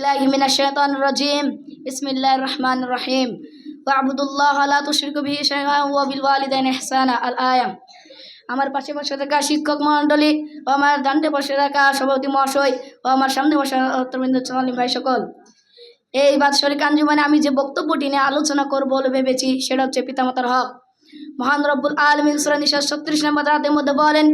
بالله من الشيطان الرجيم بسم الله الرحمن الرحيم واعبدوا الله لا تشركوا به شيئا وبالوالدين إحسانا الآية আমার পাশে বসে থাকা শিক্ষক মণ্ডলী ও আমার ডান্ডে বসে থাকা সভাপতি মহাশয় ও আমার সামনে বসে অত্রবৃন্দ চলানি ভাই সকল এই বাৎসরিক আঞ্জুমানে আমি যে বক্তব্যটি নিয়ে আলোচনা করবো বলে ভেবেছি সেটা হচ্ছে পিতামাতার হক মহান রব্বুল আলমিন সুরা নিশা ছত্রিশ নম্বর রাতের মধ্যে বলেন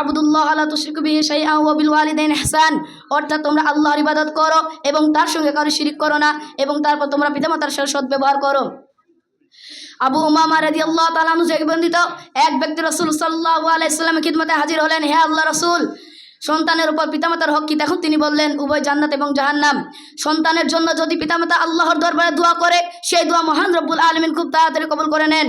আবুদুল্লাহ আল্লাহ তুশিক বিহি শাইআ ওয়া বিল ওয়ালিদাইন ইহসান। অর্থাৎ তোমরা আল্লাহর ইবাদত করো এবং তার সঙ্গে কারও শিরিক করো না এবং তারপর তোমরা পিতামাতার সাথে সদ ব্যবহার করো। আবু উমামা রাদি আল্লাহ তালানু থেকে বন্দিত এক ব্যক্তি রসুল সাল্লাহ আলাইসাল্লামের খিদমতে হাজির হলেন, হে আল্লাহ রসুল, সন্তানের উপর পিতামাতার হক কি? তখন তিনি বললেন, উভয় জান্নাত এবং জাহান্নাম। সন্তানের জন্য যদি পিতামাতা আল্লাহর দরবারে দোয়া করে, সেই দোয়া মহান রব্বুল আলমিন খুব তাড়াতাড়ি কবুল করে নেন।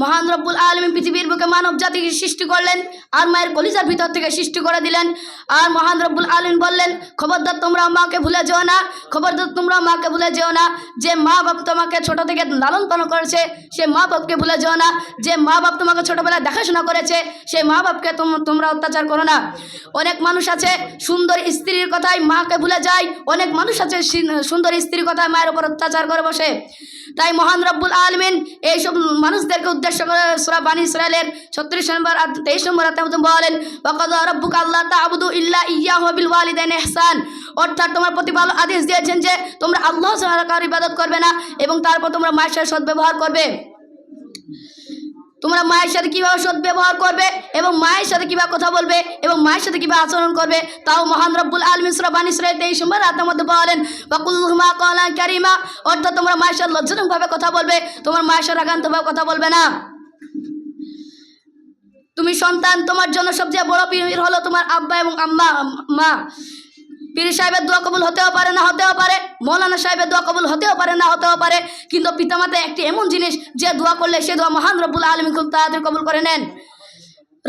মহান রব্বুল আলমিন পৃথিবীর বুকে মানব জাতিকে সৃষ্টি করলেন, আর মায়ের কলিজার ভিতর থেকে সৃষ্টি করে দিলেন। আর মহান রব্বুল আলমিন বললেন, খবরদার তোমরা মাকে ভুলে যেও না, খবরদার তোমরা মাকে ভুলে যেও না। যে মা বাপ তোমাকে ছোট থেকে লালন পালন করেছে, সে মা বাপকে ভুলে যেও না। যে মা বাপ তোমাকে ছোটবেলায় দেখাশোনা করেছে, সে মা বাপকে তোম- তোমরা অত্যাচার করো না। অনেক মানুষ আছে, সুন্দর স্ত্রীর কথায় মাকে ভুলে যায়। অনেক মানুষ আছে সুন্দর স্ত্রীর কথায় মায়ের উপর অত্যাচার করে বসে। তাই মহান রব্বুল আলমিন এইসব মানুষদেরকে উদ্দেশ্য করে সুরা বানি ইসরায়েলের ছত্রিশ নম্বর তেইশ নম্বর আত্ম বলেন, ওয়াকাদ রব্বুক আল্লাহ ইল্লা ইয়া হবিল অর্থাৎ তোমার প্রতিপাল আদেশ দিয়েছেন যে তোমরা আল্লাহ ছাড়া কারও ইবাদত করবে না এবং তারপর তোমরা মায়ের সাথে সদ্ব্যবহার করবে। তোমরা মায়ের সাথে কীভাবে সদ্ব্যবহার করবে এবং মায়ের সাথে কীভাবে কথা বলবে এবং মায়ের সাথে কীভাবে আচরণ করবে, তাও মহান রব্বুল আলমিন সুরা বানী সুরাই তেইশ নম্বর রাতের মধ্যে বলেন বাকুল্লুমা কলা কারিমা অর্থাৎ তোমরা মায়ের সাথে লজ্জাজনকভাবে কথা বলবে, তোমার মায়ের সাথে রাগান্তভাবে কথা বলবে না। তুমি সন্তান, তোমার জন্য সবচেয়ে বড় পীর হলো তোমার আব্বা এবং আম্মা মা পীর সাহেবের দোয়া কবুল হতেও পারে না, হতেও পারে। মৌলানা সাহেবের দোয়া কবুল হতেও পারে না, হতেও পারে। কিন্তু পিতামাতা একটি এমন জিনিস, যে দোয়া করলে সে দোয়া মহান রব্বুল আলমী খুব তাড়াতাড়ি কবুল করে নেন।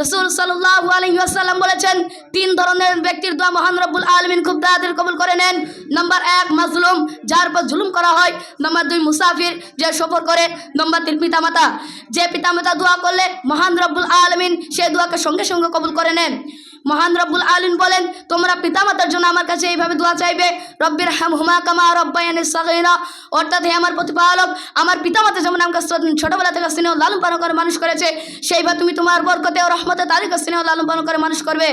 রসুল সাল্লাহ আলহিহাসাল্লাম বলেছেন, তিন ধরনের ব্যক্তির দোয়া মহান রব্বুল আলমিন খুব তাড়াতাড়ি কবুল করে নেন। নম্বর এক, মাজলুম, যার উপর জুলুম করা হয়। নম্বর দুই, মুসাফির, যে সফর করে। নম্বর তিন, পিতামাতা। যে পিতামাতা দোয়া করলে মহান রব্বুল আলমিন সে দোয়াকে সঙ্গে সঙ্গে কবুল করে নেন। মহান রব্বুল আলিন বলেন তোমরা পিতামাতার জন্য আমার কাছে এইভাবে দোয়া চাইবে রব্বির হাম হুমা কামা রব্বায়ানি সাগিরা অর্থাৎ হে আমার প্রতিপালক আমার পিতামাতা যেমন আমাকে ছোট- ছোটবেলা থেকে স্নেহ লালন পালন করে মানুষ করেছে সেইভাবে তুমি তোমার বরকতে ও রহমতে তারিখে স্নেহ লালন পালন করে মানুষ করবে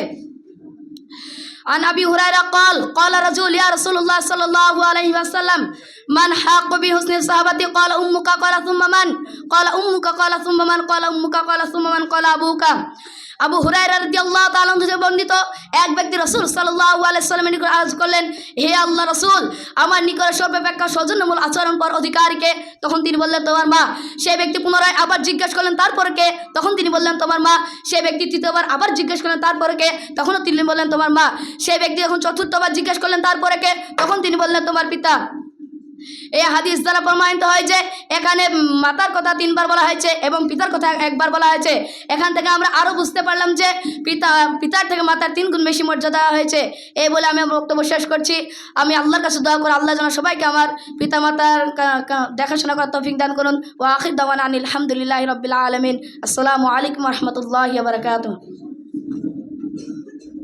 عن أبي هريرة قال قال رجل يا رسول الله صلى الله عليه وسلم من حق بحسن الصحابة قال أمك قال ثم من قال أمك قال ثم من قال أمك قال ثم من قال أبوك আবু হুরায়রা রাদিয়াল্লাহু তাআলা থেকে বর্ণিত এক ব্যক্তি রাসূল আলাইহি নিকট আরজ করলেন, হে আল্লাহ রাসূল, আমার নিকট সর্বাপেক্ষা সৌজন্যমূল আচরণ পর অধিকারীকে। তখন তিনি বললেন, তোমার মা। সেই ব্যক্তি পুনরায় আবার জিজ্ঞেস করলেন, তারপরে কে? তখন তিনি বললেন, তোমার মা। সেই ব্যক্তি তৃতীয়বার আবার জিজ্ঞেস করলেন, তারপরে কে? তখনও তিনি বললেন, তোমার মা। সেই ব্যক্তি যখন চতুর্থবার জিজ্ঞেস করলেন, তারপরে কে? তখন তিনি বললেন, তোমার পিতা। এই হাদিস দ্বারা প্রমাণিত হয় যে এখানে মাতার কথা তিনবার বলা হয়েছে এবং পিতার কথা একবার বলা হয়েছে। এখান থেকে আমরা আরও বুঝতে পারলাম যে পিতা, পিতার থেকে মাতার তিন গুণ বেশি মর্যাদা হয়েছে। এই বলে আমি বক্তব্য শেষ করছি। আমি আল্লাহর কাছে দোয়া করে, আল্লাহ যেন সবাইকে আমার পিতা মাতার দেখাশোনা করার তৌফিক দান করুন। ও আখির দাওয়ান আনিল আলহামদুলিল্লাহ রবিল আলমিন। আসসালামু আলাইকুম রহমতুল্লাহ বারকাত